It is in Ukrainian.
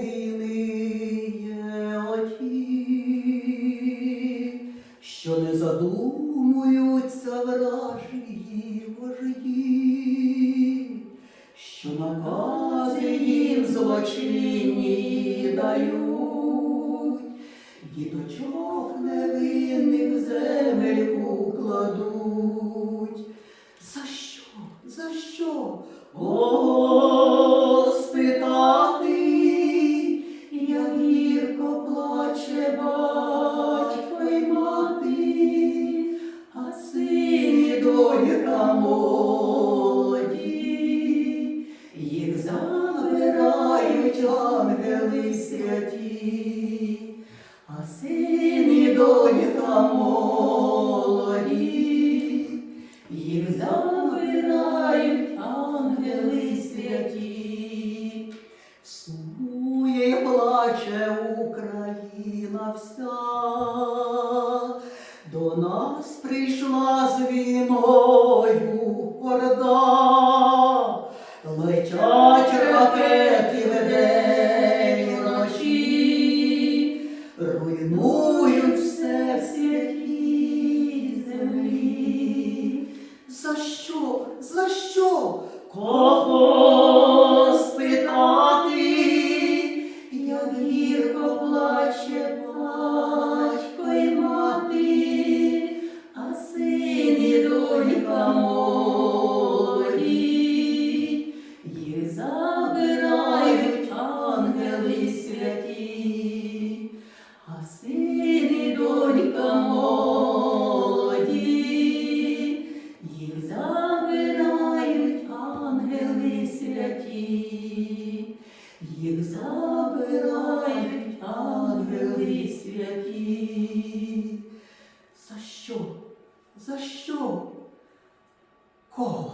Війни оті, що не задумуються вражії вожді, що накази їм злочинні дають, діточок невинних в земельку кладуть. За що? За що? О, і молоді, їх забирають ангели святі, а син і донька молоді, їх забирають ангели святі. Сумує й плаче Україна вся, до нас прийшла з війною орда, летять ракети в день і вночі, руйнують все в святій землі. За що? За що? Кого спитати, як гірко плаче батько й мати, молоді, їх ангели святі, а син і донька їх забирають ангели святі, їх забирають ангели святі. За що? За що? God